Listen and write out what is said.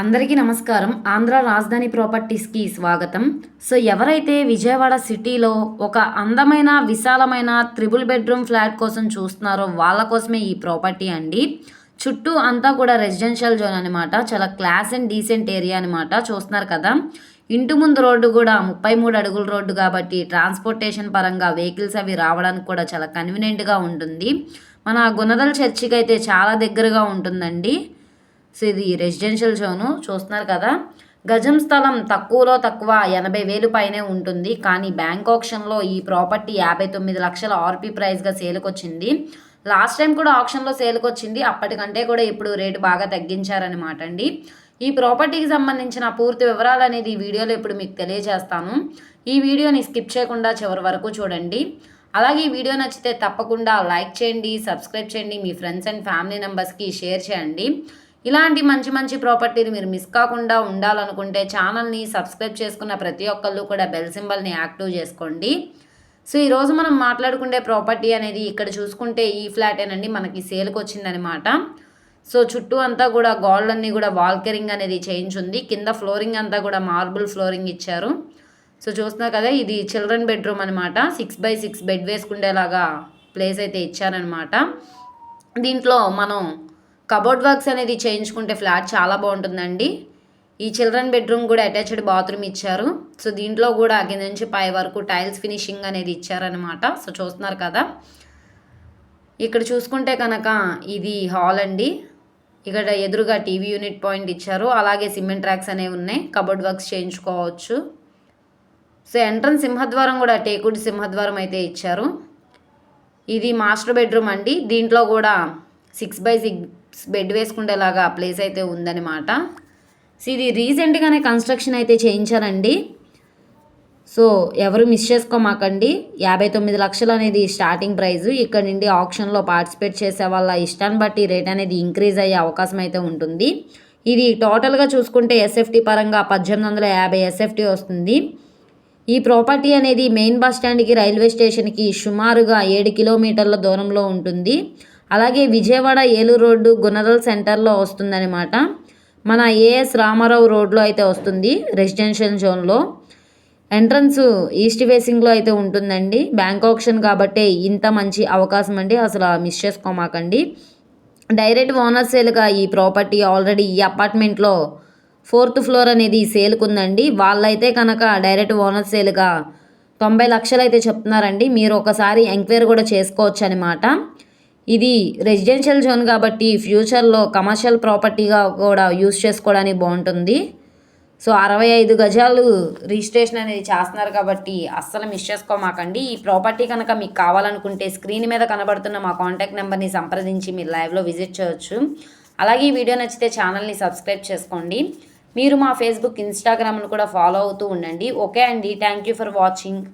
అందరికీ నమస్కారం. ఆంధ్ర రాజధాని ప్రాపర్టీస్కి స్వాగతం. సో ఎవరైతే విజయవాడ సిటీలో ఒక అందమైన విశాలమైన త్రిబుల్ బెడ్రూమ్ ఫ్లాట్ కోసం చూస్తున్నారో వాళ్ళ కోసమే ఈ ప్రాపర్టీ అండి. చుట్టూ అంతా కూడా రెసిడెన్షియల్ జోన్ అనమాట చాలా క్లాస్ అండ్ డీసెంట్ ఏరియా అనమాట చూస్తున్నారు కదా. ఇంటి ముందు రోడ్డు కూడా ముప్పై మూడు అడుగుల రోడ్డు కాబట్టి ట్రాన్స్పోర్టేషన్ పరంగా వెహికల్స్ అవి రావడానికి కూడా చాలా కన్వీనియంట్గా ఉంటుంది. మన గుణదల చర్చికి అయితే చాలా దగ్గరగా ఉంటుందండి. సో ఇది రెసిడెన్షియల్ జోను చూస్తున్నారు కదా. గజం స్థలం తక్కువలో తక్కువ ఎనభై వేలు పైనే ఉంటుంది. కానీ బ్యాంక్ ఆప్షన్లో ఈ ప్రాపర్టీ యాభై తొమ్మిది లక్షల ఆర్పీ ప్రైస్గా సేలుకొచ్చింది. లాస్ట్ టైం కూడా ఆప్షన్లో సేల్కి వచ్చింది అప్పటికంటే కూడా ఇప్పుడు రేటు బాగా తగ్గించారనమాట అండి. ఈ ప్రాపర్టీకి సంబంధించిన పూర్తి వివరాలు అనేది ఈ వీడియోలో ఇప్పుడు మీకు తెలియజేస్తాను. ఈ వీడియోని స్కిప్ చేయకుండా చివరి వరకు చూడండి. అలాగే ఈ వీడియో నచ్చితే తప్పకుండా లైక్ చేయండి సబ్స్క్రైబ్ చేయండి మీ ఫ్రెండ్స్ అండ్ ఫ్యామిలీ మెంబర్స్కి షేర్ చేయండి. ఇలాంటి మంచి మంచి ప్రాపర్టీని మీరు మిస్ కాకుండా ఉండాలనుకుంటే ఛానల్ని సబ్స్క్రైబ్ చేసుకున్న ప్రతి ఒక్కళ్ళు కూడా బెల్ సింబల్ని యాక్టివ్ చేసుకోండి. సో ఈరోజు మనం మాట్లాడుకునే ప్రాపర్టీ అనేది ఇక్కడ చూసుకుంటే ఈ ఫ్లాటేనండి మనకి సేల్కి వచ్చిందనమాట సో చుట్టూ అంతా కూడా గోల్డ్ అన్నీ కూడా వాల్కరింగ్ అనేది చేయించుంది కింద ఫ్లోరింగ్ అంతా కూడా మార్బుల్ ఫ్లోరింగ్ ఇచ్చారు. సో చూస్తున్నారు కదా ఇది చిల్డ్రన్ బెడ్రూమ్ అనమాట సిక్స్ బై సిక్స్ బెడ్ వేసుకునేలాగా ప్లేస్ అయితే ఇచ్చారనమాట దీంట్లో మనం కబోర్డ్ వర్క్స్ అనేది చేయించుకుంటే ఫ్లాట్ చాలా బాగుంటుందండి. ఈ చిల్డ్రన్ బెడ్రూమ్ కూడా అటాచ్డ్ బాత్రూమ్ ఇచ్చారు. సో దీంట్లో కూడా కింద నుంచి పై వరకు టైల్స్ ఫినిషింగ్ అనేది ఇచ్చారనమాట సో చూస్తున్నారు కదా. ఇక్కడ చూసుకుంటే కనుక ఇది హాల్ అండి. ఇక్కడ ఎదురుగా టీవీ యూనిట్ పాయింట్ ఇచ్చారు. అలాగే సిమెంట్ ట్రాక్స్ అనేవి ఉన్నాయి. కబోర్డ్ వర్క్స్ చేయించుకోవచ్చు. సో ఎంట్రన్స్ సింహద్వారం కూడా టేకుడ్ సింహద్వారం అయితే ఇచ్చారు. ఇది మాస్టర్ బెడ్రూమ్ అండి. దీంట్లో కూడా సిక్స్ బై సిక్స్ బెడ్ వేసుకునేలాగా ప్లేస్ అయితే ఉందన్నమాట. సో ఇది రీసెంట్గానే కన్స్ట్రక్షన్ అయితే చేయించారండి. సో ఎవరు మిస్ చేసుకోమాకండి. యాభై తొమ్మిది లక్షలు అనేది స్టార్టింగ్ ప్రైజ్ ఇక్కడ నుండి ఆప్షన్లో పార్టిసిపేట్ చేసే వాళ్ళ ఇష్టాన్ని బట్టి రేట్ అనేది ఇంక్రీజ్ అయ్యే అవకాశం అయితే ఉంటుంది. ఇది టోటల్గా చూసుకుంటే ఎస్ఎఫ్టీ పరంగా పద్దెనిమిది వందల యాభై ఎస్ఎఫ్టీ వస్తుంది. ఈ ప్రాపర్టీ అనేది మెయిన్ బస్ స్టాండ్కి రైల్వే స్టేషన్కి సుమారుగా ఏడు కిలోమీటర్ల దూరంలో ఉంటుంది. అలాగే విజయవాడ ఏలూరు రోడ్డు గునరల్ సెంటర్లో వస్తుందన్నమాట. మన ఏఎస్ రామారావు రోడ్లో అయితే వస్తుంది రెసిడెన్షియల్ జోన్లో. ఎంట్రన్స్ ఈస్ట్ ఫేసింగ్లో అయితే ఉంటుందండి. బ్యాంక్ ఆప్షన్ కాబట్టి ఇంత మంచి అవకాశం అండి అసలు మిస్ చేసుకోమాకండి. డైరెక్ట్ ఓనర్ సేల్గా ఈ ప్రాపర్టీ ఆల్రెడీ ఈ అపార్ట్మెంట్లో ఫోర్త్ ఫ్లోర్ అనేది సేల్కి ఉందండి వాళ్ళైతే కనుక డైరెక్ట్ ఓనర్ సేల్గా తొంభై లక్షలు అయితే చెప్తున్నారండి. మీరు ఒకసారి ఎంక్వైరీ కూడా చేసుకోవచ్చు అనమాట ఇది రెసిడెన్షియల్ జోన్ కాబట్టి ఫ్యూచర్లో కమర్షియల్ ప్రాపర్టీగా కూడా యూస్ చేసుకోవడానికి బాగుంటుంది. సో అరవై ఐదు గజాలు రిజిస్ట్రేషన్ అనేది చేస్తున్నారు కాబట్టి అస్సలు మిస్ చేసుకోమాకండి. ఈ ప్రాపర్టీ కనుక మీకు కావాలనుకుంటే స్క్రీన్ మీద కనబడుతున్న మా కాంటాక్ట్ నెంబర్ని సంప్రదించి మీరు లైవ్లో విజిట్ చేయొచ్చు. అలాగే ఈ వీడియో నచ్చితే ఛానల్ని సబ్స్క్రైబ్ చేసుకోండి. మీరు మా ఫేస్బుక్ ఇన్స్టాగ్రామ్ను కూడా ఫాలో అవుతూ ఉండండి. ఓకే అండి. Thank you for watching